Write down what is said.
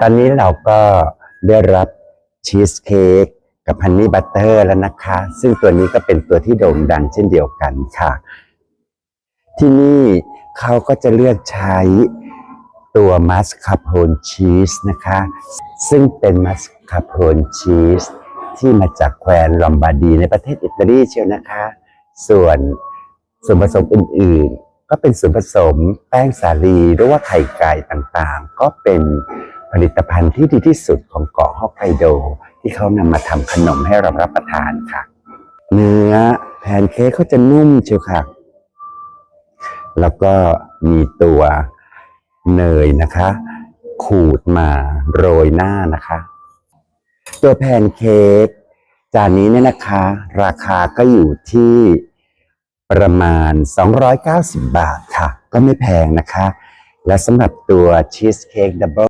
ตอนนี้เราก็ได้รับชีสเค้กกับฮันนี่บัตเตอร์แล้วนะคะ ซึ่งตัวนี้ก็เป็นตัวที่โด่งดังเช่นเดียวกันค่ะ ที่นี่เขาก็จะเลือกใช้ตัวมัสคาโพนชีสนะคะ ซึ่งเป็นมัสคาโพนชีสที่มาจากแคว้นลอมบาร์ดีในประเทศอิตาลีเชียวนะคะ ส่วนส่วนผสมอื่นๆ ก็เป็นส่วนผสมแป้งสาลีหรือว่าไข่ไก่ต่างๆ ก็เป็น ผลิตภัณฑ์ที่ดีที่สุดของเกาะฮอกไกโด ที่เขานำมาทำขนมให้เรารับประทานค่ะ เนื้อแพนเค้กเขาจะนุ่มเชียวค่ะ แล้วก็มีตัวเนยนะคะ ขูดมาโรยหน้านะคะ ตัวแพนเค้กจานนี้เนี่ยนะคะ ราคาก็อยู่ที่ประมาณ 290 บาทค่ะ ก็ไม่แพงนะคะ และสำหรับตัวชีสเค้กดับเบิล